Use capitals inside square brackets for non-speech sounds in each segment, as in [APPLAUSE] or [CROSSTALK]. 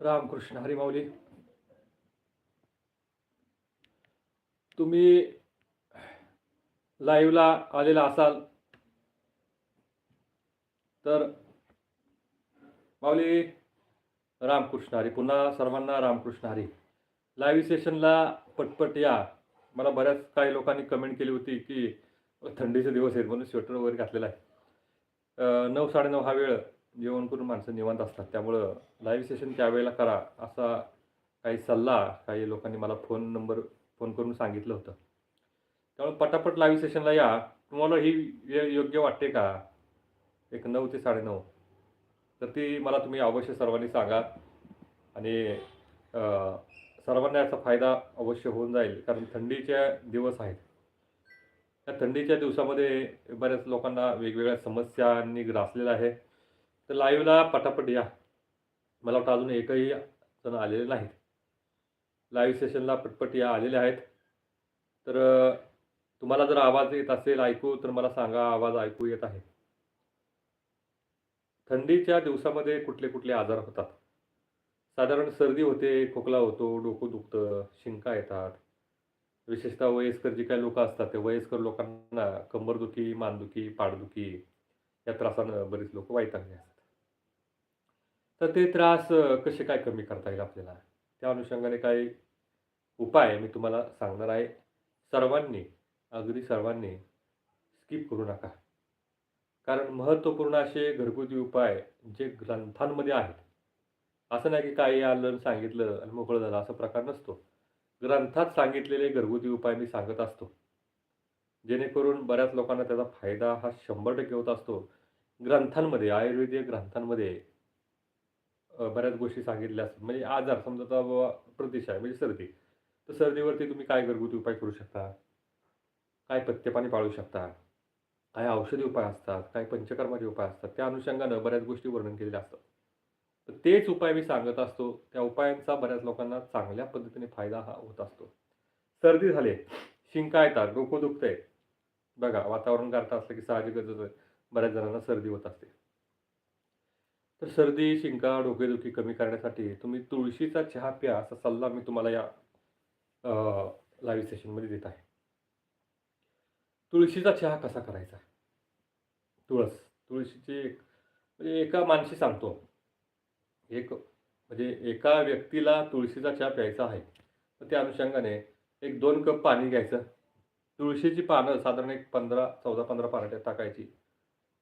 रामकृष्ण हरी माऊली. तुम्ही लाईव्हला आलेला असाल तर माऊली रामकृष्ण हरी. पुन्हा सर्वांना रामकृष्ण हरी. लाईव्ह सेशनला पटपट या. मला बऱ्याच काही लोकांनी कमेंट केली होती की थंडीचे दिवस आहेत म्हणून स्वेटर वगैरे घातलेला आहे. नऊ साडेनऊ हा वेळ. जेवण करून माणसं निवांत असतात. त्यामुळं लाईव्ह सेशन त्यावेळेला करा असा काही सल्ला काही लोकांनी मला फोन नंबर फोन करून सांगितलं होतं. त्यामुळे पटापट लाईव्ह सेशनला या. तुम्हाला ही वेळ योग्य वाटते का? एक नऊ ते साडेनऊ तर ती मला तुम्ही अवश्य सर्वांनी सांगा. आणि सर्वांना याचा फायदा अवश्य होऊन जाईल. कारण थंडीच्या दिवस आहेत. त्या थंडीच्या दिवसामध्ये बऱ्याच लोकांना वेगवेगळ्या समस्यांनी ग्रासलेलं आहे. तर लाईव्हला पटापट या. मला वाटतं अजून एकही जण आलेले नाहीत. लाईव्ह सेशनला पटपट या आलेले आहेत. तर तुम्हाला जर आवाज येत असेल ऐकू तर मला सांगा आवाज ऐकू येत आहे. थंडीच्या दिवसामध्ये कुठले कुठले आजार होतात? साधारण सर्दी होते खोकला होतो डोकं दुखतं शिंका येतात. विशेषतः वयस्कर जी काही लोक असतात ते वयस्कर लोकांना कंबरदुखी मानदुखी पाठदुखी या त्रासानं बरीच लोक वैतागले असतात. तर ते त्रास कसे काय कमी करता येईल आपल्याला? त्या अनुषंगाने काही उपाय मी तुम्हाला सांगणार आहे. सर्वांनी अगदी सर्वांनी स्किप करू नका. कारण महत्त्वपूर्ण असे घरगुती उपाय जे ग्रंथांमध्ये आहेत. असं नाही की काही आलं सांगितलं आणि मोकळं झालं असा प्रकार नसतो. ग्रंथात सांगितलेले घरगुती उपाय मी सांगत असतो. जेणेकरून बऱ्याच लोकांना त्याचा फायदा हा शंभर टक्के होत असतो. ग्रंथांमध्ये आयुर्वेदिक ग्रंथांमध्ये बऱ्याच गोष्टी सांगितल्या असतात. म्हणजे आजार समजा आता बाबा आहे म्हणजे सर्दी. तर सर्दीवरती तुम्ही काय घरगुती उपाय करू शकता? काय पथ्यपाणी पाळू शकता? काय औषधी उपाय असतात? काय पंचकर्माचे उपाय असतात? त्या अनुषंगानं बऱ्याच गोष्टी वर्णन केलेल्या असतात. तर तेच उपाय मी सांगत असतो. त्या उपायांचा बऱ्याच लोकांना चांगल्या पद्धतीने फायदा हा होत असतो. सर्दी झाले शिंका येतात डोकं दुखतंय. बघा वातावरण गारठं असलं की साहजिकच बऱ्याच जणांना सर्दी होत असते. तर सर्दी शिंका डोकेदुखी कमी करण्यासाठी तुम्ही तुळशीचा चहा प्या असा सल्ला मी तुम्हाला या लाईव्ह सेशनमध्ये देत आहे. तुळशीचा चहा कसा करायचा? तुळस तुळशीची एक म्हणजे एका माणशी सांगतो. एक म्हणजे एका व्यक्तीला तुळशीचा चहा प्यायचा आहे तर त्या अनुषंगाने एक दोन कप पाणी घ्यायचं. तुळशीची पानं साधारण एक पंधरा चौदा पंधरा पानं टाकायची.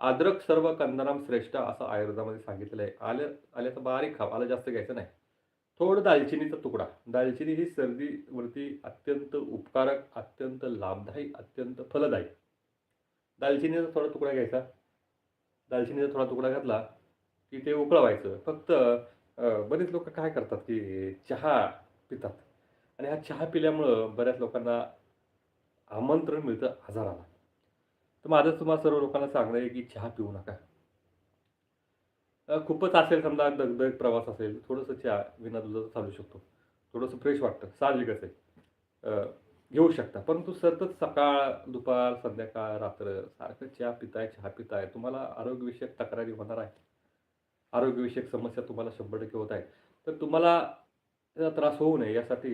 अद्रक सर्व कंदनाम श्रेष्ठ असं आयुर्वेदामध्ये सांगितलेलं आहे. आलं आल्याचं बारीक खाव आलं जास्त घ्यायचं नाही. थोडं दालचिनीचा तुकडा. दालचिनी ही सर्दीवरती अत्यंत उपकारक अत्यंत लाभदायी अत्यंत फलदायी. दालचिनीचा थोडा तुकडा घ्यायचा. दालचिनीचा थोडा तुकडा घातला की ते उकळवायचं. फक्त बरेच लोक काय करतात की चहा पितात. आणि हा चहा पिल्यामुळं बऱ्याच लोकांना आमंत्रण मिळतं आजाराला. तर माझं तुम्हाला सर्व लोकांना सांगणं आहे की चहा पिऊ नका. खूपच असेल समजा दगदग प्रवास असेल थोडंसं चहा विना दुधाचं चालू शकतो. थोडंसं फ्रेश वाटतं साहजिकच आहे. घेऊ शकता परंतु सतत सकाळ दुपार संध्याकाळ रात्र सारखं चहा पिताय चहा पिताय तुम्हाला आरोग्यविषयक तक्रारी होणार आहे आरोग्यविषयक समस्या तुम्हाला शंभर टक्के होत आहे तर तुम्हाला त्याचा त्रास होऊ नये यासाठी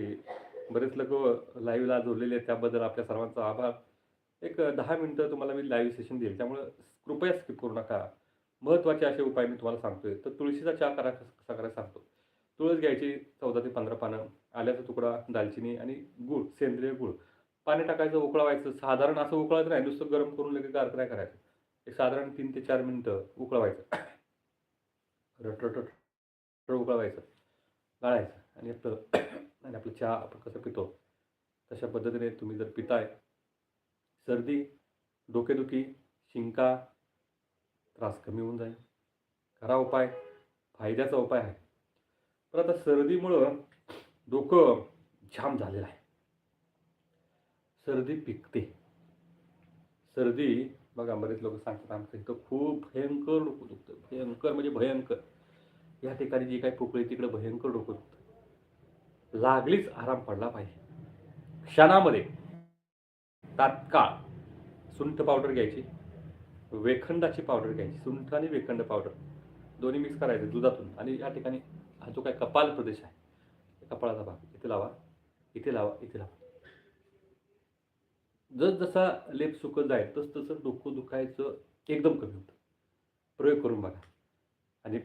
बरेच लोक लाईव्हला जोडलेले आहेत त्याबद्दल आपल्या सर्वांचा आभार. एक दहा मिनटं तुम्हाला मी लाईव्ह सेशन देईल. त्यामुळं कृपया स्किप करू नका. महत्त्वाचे असे उपाय मी तुम्हाला सांगतोय. तर तुळशीचा चहा करा कसा करायला सांगतो. तुळस घ्यायची चौदा ते पंधरा पानं आल्याचा तुकडा दालचिनी आणि गूळ सेंद्रिय गूळ. पाणी टाकायचं उकळवायचं. साधारण असं उकळायचं नाही. नुसतं गरम करून लगेच गार नाही करायचं. एक साधारण तीन ते चार मिनटं उकळवायचं. [COUGHS] रट उकळवायचं. गाळायचं. आणि आपलं [COUGHS] आणि आपलं चहा आपण कसं पितो? तशा पद्धतीने तुम्ही जर पिताय सर्दी डोकेदुखी शिंका त्रास कमी होऊन जाईल. खरा उपाय फायद्याचा उपाय आहे. पण आता सर्दीमुळं डोकं जाम झालेलं आहे. सर्दी पिकते. सर्दी बघा बरेच लोक सांगतात आमचं इथं खूप भयंकर डोकं दुखतं भयंकर म्हणजे भयंकर. या ठिकाणी जी काही पोकळी तिकडे भयंकर डोकं दुखतं लागलीच आराम पडला पाहिजे. क्षणामध्ये तात्काळ सुंठ पावडर घ्यायची वेखंडाची पावडर घ्यायची सुंठ आणि वेखंड पावडर दोन्ही मिक्स करायचं दुधातून. आणि या ठिकाणी हा जो काय कपाल प्रदेश आहे कपाळाचा भाग इथे लावा इथे लावा इथे लावा. जस जसा लेप सुकत जाईल तस तसं डोकं दुखायचं एकदम कमी होतं. प्रयोग करून बघा. आणि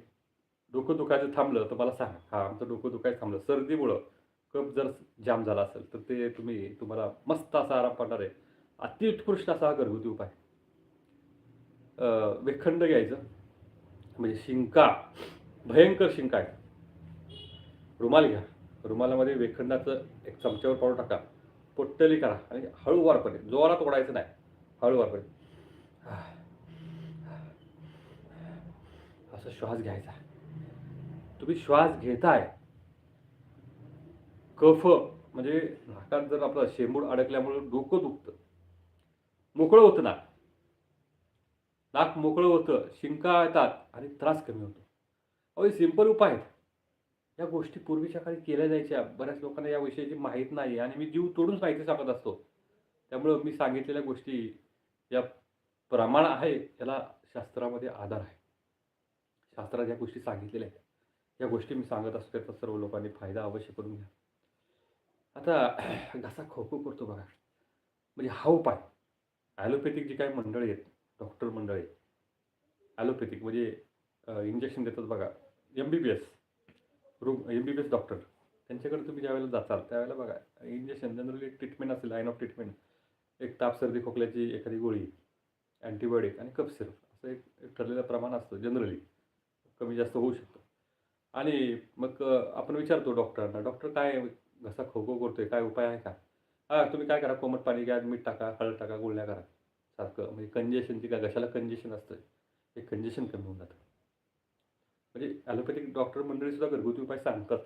डोकं दुखायचं थांबलं तर मला सांगा. हा आमचं डोकं दुखायचं थांबलं. सर्दीमुळं कप जर जाम झाला असेल तर ते तुम्ही तुम्हाला मस्त असा आराम पडणार आहे. अतिउत्कृष्ट असा हा घरगुती उपाय वेखंड घ्यायचं. म्हणजे शिंका भयंकर शिंका आहे. रुमाल घ्या. रुमालामध्ये वेखंडाचं एक चमच्यावर पाडून टाका. पोट्टली करा. आणि हळूवारपणे जोरात ओढायचं नाही. हळूवारपणे. असं श्वास घ्यायचा. तुम्ही श्वास घेताय. कफ म्हणजे नाकात जर आपलं शेंबूड अडकल्यामुळे डोकं दुखतं. मोकळं होतं नाक. नाक मोकळं होतं शिंका येतात आणि त्रास कमी होतो. अहो हे सिंपल उपाय आहेत. या गोष्टी पूर्वीच्या काळी केल्या जायच्या. बऱ्याच लोकांना या विषयाची माहीत नाही आणि मी जीव तोडून माहिती सांगत असतो. त्यामुळं मी सांगितलेल्या गोष्टी या प्रमाण आहे याला शास्त्रामध्ये आधार आहे. शास्त्रात या गोष्टी सांगितलेल्या आहेत या गोष्टी मी सांगत असतो. त्याचा सर्व लोकांनी फायदा अवश्य करून घ्या. आता [CLEARS THROAT] घसा खोखो करतो बघा. म्हणजे हा उपाय. ॲलोपॅथिक जी काही मंडळी आहेत डॉक्टर मंडळी ॲलोपॅथिक म्हणजे इंजेक्शन देतात बघा M B B S room M B B S doctor त्यांच्याकडे तुम्ही ज्यावेळेला जाचाल त्यावेळेला बघा इंजेक्शन जनरली ट्रीटमेंट असेल लाईन ऑफ ट्रीटमेंट एक ताप सर्दी खोकल्याची एखादी गोळी अँटीबायोटिक आणि कप सिरप असं एक ठरलेलं प्रमाण असतं जनरली कमी जास्त होऊ शकतं. आणि मग आपण विचारतो डॉक्टरांना डॉक्टर काय घसा खोको करतोय? काय उपाय आहे का? हां तुम्ही काय करा कोमट पाणी घ्या मीठ टाका हळद टाका गुळण्या करा. सारखं म्हणजे कंजेशनची काय घशाला कंजेशन असतं हे कंजेशन कमी होऊन जातं. म्हणजे ॲलोपॅथिक डॉक्टर मंडळीसुद्धा घरगुती उपाय सांगतात.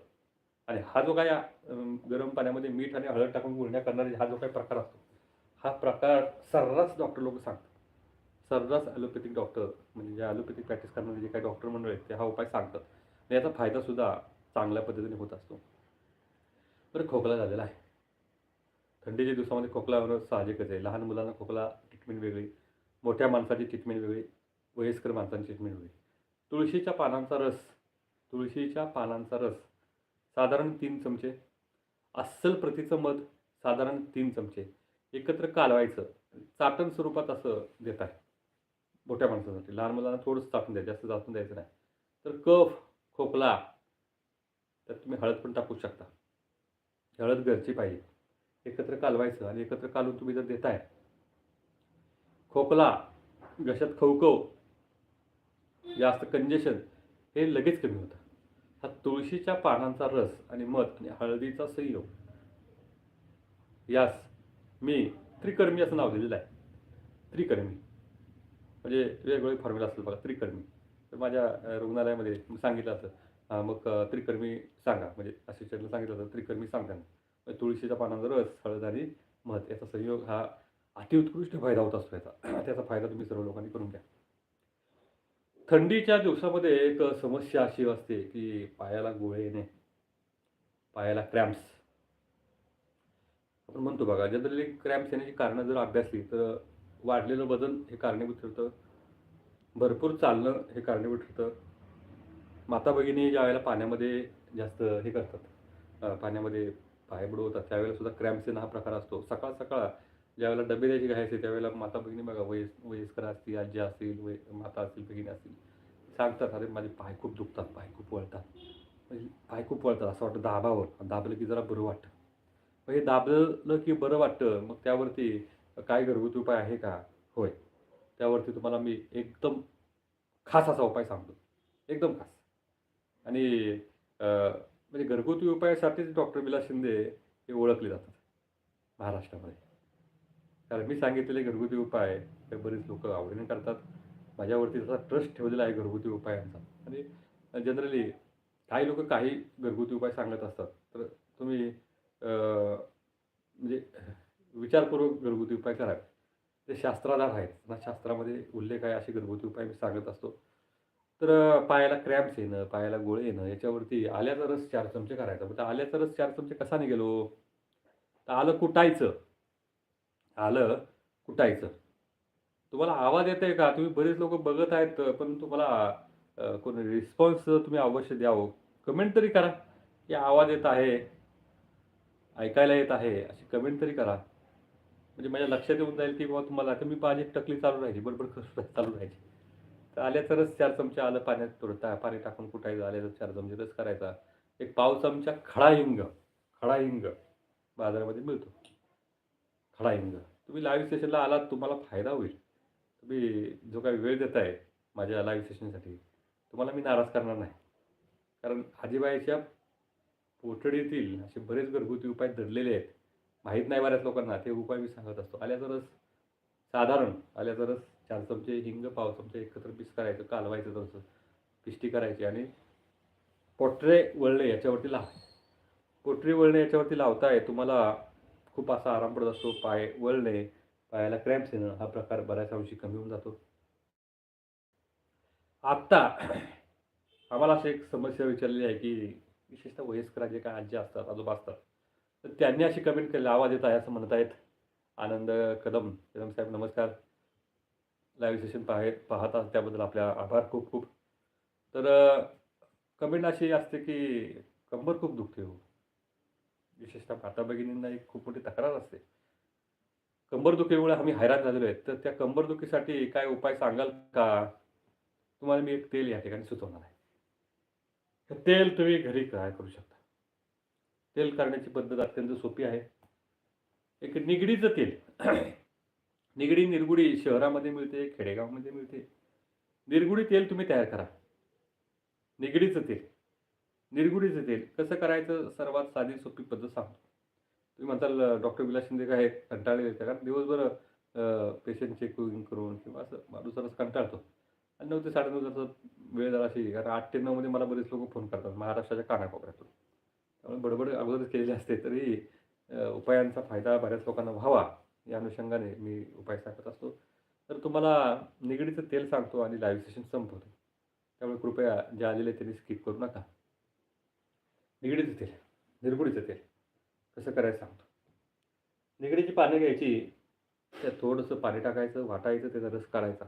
आणि हा जो काय गरम पाण्यामध्ये मीठ आणि हळद टाकून गुळण्या करणारे हा जो काही प्रकार असतो हा प्रकार सर्रास डॉक्टर लोक सांगतात. सर्रास ॲलोपॅथिक डॉक्टर म्हणजे जे ॲलोपॅथिक प्रॅक्टिस करणारे जे काही डॉक्टर मंडळ आहेत ते हा उपाय सांगतात. आणि याचा फायदासुद्धा चांगल्या पद्धतीने होत असतो. बरं खोकला झालेला आहे. थंडीच्या दिवसामध्ये खोकला होणं साहजिकच आहे. लहान मुलांना खोकला ट्रीटमेंट वेगळी मोठ्या माणसाची ट्रीटमेंट वेगळी वयस्कर माणसांची ट्रीटमेंट वेगळी. तुळशीच्या पानांचा रस तुळशीच्या पानांचा रस साधारण तीन चमचे. अस्सल प्रतीचं मध साधारण तीन चमचे. एकत्र कालवायचं चाटण स्वरूपात असं देत आहे. मोठ्या माणसासाठी. लहान मुलांना थोडंसं चाटून द्यायचं जास्त चाटून द्यायचं नाही. तर कफ खोकला त्यात तुम्ही हळद पण टाकू शकता. हळद घरची पाहिजे. एकत्र कालवायचं आणि एकत्र कालून तुम्ही जर देताय. खोकला घशात खवखव जास्त कंजेशन हे लगेच कमी होतं. हा तुळशीच्या पानांचा रस आणि मध आणि हळदीचा संयोग. यास मी त्रिकर्मी असं नाव दिलेलं आहे. त्रिकर्मी. म्हणजे वेगवेगळे फॉर्म्युला असतात बघा त्रिकर्मी. तर माझ्या रुग्णालयामध्ये सांगितलं असं मग त्रिकर्मी सांगा. म्हणजे असिस्टंटला सांगितलं होतं त्रिकर्मी सांगा तुळशीच्या पानांचा रस हळद आणि मध याचा संयोग हा अतिउत्कृष्ट फायदा होत असतो याचा. [CLEARS THROAT] त्याचा फायदा तुम्ही सर्व लोकांनी करून घ्या. थंडीच्या दिवसामध्ये एक समस्या अशी असते की पायाला गोळे येणे पायाला क्रॅम्प्स. आपण म्हणतो बघा जनरली क्रॅम्प्स येण्याची कारणं जर अभ्यासली तर वाढलेलं वजन हे कारणीभूत ठरतं. भरपूर चालणं हे कारणीभूत ठरतं. माता भगिनी ज्या वेळेला पाण्यामध्ये जास्त हे करतात पाण्यामध्ये पाय बुडवतात त्यावेळेला सुद्धा क्रॅम्प्स हा प्रकार असतो. सकाळ सकाळ ज्यावेळेला डबे द्यायची घाई असते त्यावेळेला माता भगिनी बघा वयस वयस्कर असतील आजी असतील वय माता असतील भगिनी असतील सांगतात अरे माझे पाय खूप दुखतात पाय खूप वळतात. म्हणजे पाय खूप वळतात असं वाटतं दाबावर. दाबलं की जरा बरं वाटतं. मग हे दाबलं की बरं वाटतं मग त्यावरती काय घरगुती उपाय आहे का? होय. त्यावरती तुम्हाला मी एकदम खास असा उपाय सांगतो. एकदम खास. आणि म्हणजे घरगुती उपायासाठीच डॉक्टर विलास शिंदे हे ओळखले जातात महाराष्ट्रामध्ये. कारण मी सांगितलेले घरगुती उपाय हे बरेच लोक आवडीने करतात. माझ्यावरती त्याचा ट्रस्ट ठेवलेला आहे घरगुती उपायांचा. आणि जनरली काही लोक काही घरगुती उपाय सांगत असतात. तर तुम्ही म्हणजे विचारपूर्वक घरगुती उपाय करावे ते शास्त्राधार आहेत. ना शास्त्रामध्ये उल्लेख आहे असे घरगुती उपाय मी सांगत असतो. तर पायाला क्रॅम्प्स येणं पायाला गोळे येणं याच्यावरती आल्याचा रस चार चमचे करायचा. तर आल्याचा रस चार चमचे कसा निघेलो? तर आलं कुटायचं. आलं कुटायचं. तुम्हाला आवाज येत आहे का? तुम्ही बरेच लोक बघत आहेत पण तुम्हाला कोण रिस्पॉन्स तुम्ही अवश्य द्यावं. कमेंट तरी करा. की आवाज येत आहे. ऐकायला येत आहे. अशी कमेंट तरी करा. म्हणजे माझ्या लक्षात येऊन जाईल की बाबा तुम्हाला आता मी माझी टकली चालू राहायची. बरोबर कसं चालू राहायची. तर आल्या तरच चार चमचे आलं पाण्यात तुरता पाणी टाकून कुटायचं आल्याचा तर चार चमचे रस करायचा. एक पाव चमचा खडा हिंग. खडा हिंग बाजारामध्ये मिळतो. खडा हिंग. तुम्ही लाईव्ह सेशनला आलात तुम्हाला फायदा होईल. तुम्ही जो काही वेळ देत आहे माझ्या लाईव्ह सेशनसाठी तुम्हाला मी नाराज करणार नाही. कारण आजीबाईच्या पोटडीतील असे बरेच घरगुती उपाय दडलेले आहेत. माहीत नाही बऱ्याच लोकांना ते उपाय मी सांगत असतो. आल्या तरच साधारण आल्या तरच चार चमचे हिंग पाव चमचे एकत्र पीस करायचं कालवायचं तसं. पिष्टी करायची आणि पोटरे वळणे याच्यावरती लावायचे पोटरी वळणे याच्यावरती लावताय तुम्हाला खूप असा आराम पडत असतो. पाय वळणे पायाला क्रॅम्प्स येणं हा प्रकार बऱ्याच अंशी कमी होऊन जातो. आत्ता आम्हाला अशी एक समस्या विचारलेली आहे की विशेषतः वयस्कर जे काय आजी असतात आजोबा असतात तर त्यांनी अशी कमेंट केली आवाज येत आहे असं म्हणत आहेत आनंद कदम कदम साहेब नमस्कार. लाईव्ह सेशन पाहे पाहत आहात त्याबद्दल आपल्या आभार खूप खूप. तर कमेंट अशी असते की कंबर खूप दुखते हो. विशेषतः माता भगिनींना एक खूप मोठी तक्रार असते. कंबरदुखीमुळे आम्ही हैराण झालेलो आहेत. तर त्या कंबरदुखीसाठी काय उपाय सांगाल का? तुम्हाला मी एक तेल या ठिकाणी सुचवणार आहे. तर तेल तुम्ही घरी काय करू शकता. तेल करण्याची पद्धत अत्यंत सोपी आहे. एक निगडीचं तेल. निगडी निरगुडी शहरामध्ये मिळते खेडेगावमध्ये मिळते. निरगुडी तेल तुम्ही तयार करा. निगडीचं तेल. निरगुडीचं तेल. कसं करायचं? सर्वात साधी सोपी पद्धत सांगतो. तुम्ही म्हणताल डॉक्टर विलास शिंदे काय कंटाळले येते कारण दिवसभर पेशंट चेकिंग करून किंवा असं माणूस सरस कंटाळतो. आणि नऊ ते साडेनऊ जर वेळ झाला अशी कारण आठ ते नऊमध्ये मला बरेच लोक फोन करतात महाराष्ट्राच्या कानाकोपऱ्यातून. त्यामुळे बडबड अगोदरच केलेली असते तरी उपायांचा फायदा बऱ्याच लोकांना व्हावा. या अनुषंगाने मी उपाय सांगत असतो. तर तुम्हाला निगडीचं तेल सांगतो आणि लाईव्ह सेशन संपवतो. त्यामुळे कृपया जे आलेले त्यांनी स्किप करू नका. निगडीचं तेल निरगुडीचं तेल कसं करायचं सांगतो. निगडीची पानं घ्यायची त्यात थोडंसं पाणी टाकायचं वाटायचं त्याचा रस काढायचा.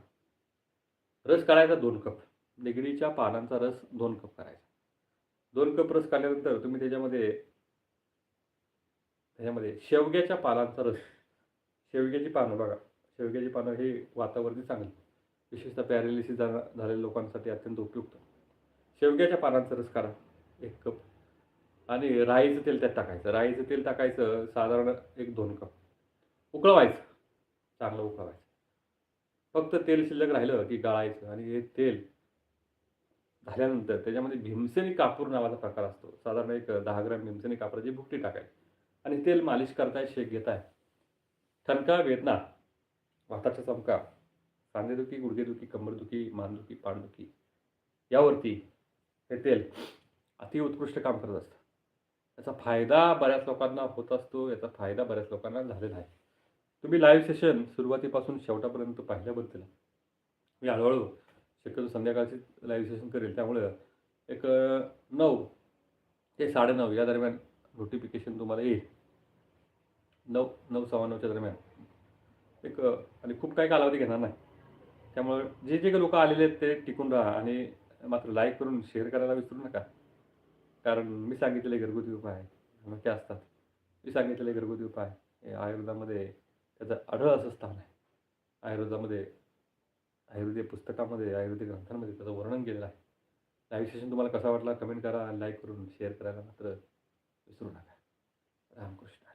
रस काढायचा दोन कप. निगडीच्या पानांचा रस दोन कप करायचा दोन कप रस काढल्यानंतर तुम्ही त्याच्यामध्ये त्याच्यामध्ये शेवग्याच्या पानांचा रस शेवग्याची पानं बघा. शेवग्याची पानं हे वातावरणी चांगली. विशेषतः पॅरेलिसिस झालेल्या लोकांसाठी अत्यंत उपयुक्त. शेवग्याच्या पानांचा रस काढा. एक कप. आणि राईचं तेल त्यात टाकायचं. राईचं तेल टाकायचं साधारण एक दोन कप. उकळवायचं. चांगलं उकळवायचं. फक्त तेल शिल्लक राहिलं की गाळायचं आणि हे तेल झाल्यानंतर त्याच्यामध्ये भीमसेनी कापूर नावाचा प्रकार असतो. साधारण एक दहा ग्रॅम भीमसेनी कापराची भुकटी टाकायची. आणि तेल मालिश करताय शेक घेताय. ठणका वेदना. वाताचा चमका. सांधेदुखी गुडघेदुखी कंबरदुखी मानदुखी पाणदुखी. यावरती हे तेल अति उत्कृष्ट काम करत असतं. याचा फायदा बऱ्याच लोकांना होत असतो याचा फायदा बऱ्याच लोकांना झालेला आहे. तुम्ही लाईव्ह सेशन सुरुवातीपासून शेवटापर्यंत पाहिल्याबद्दल मी हळूहळू शक्यतो संध्याकाळची लाईव्ह सेशन करेल. त्यामुळं एक नऊ ते साडेनऊ या दरम्यान नोटिफिकेशन तुम्हाला येईल. नऊ नऊ सव्वा नऊच्या दरम्यान. एक आणि खूप काही कालावधी घेणार नाही. त्यामुळं जे जे काही लोक आलेले आहेत ते टिकून राहा आणि मात्र लाईक करून शेअर करायला विसरू नका. कारण मी सांगितलेले घरगुती उपाय नक्की असतात. मी सांगितलेले घरगुती उपाय हे आयुर्वेदामध्ये त्याचं आढळ असं स्थान आहे. आयुर्वेदामध्ये आयुर्वेदिक पुस्तकामध्ये आयुर्वेदिक ग्रंथांमध्ये त्याचं वर्णन केलेलं आहे. लाईव्ह सेशन तुम्हाला कसा वाटला कमेंट करा लाईक करून शेअर करायला मात्र विसरू नका. रामकृष्ण.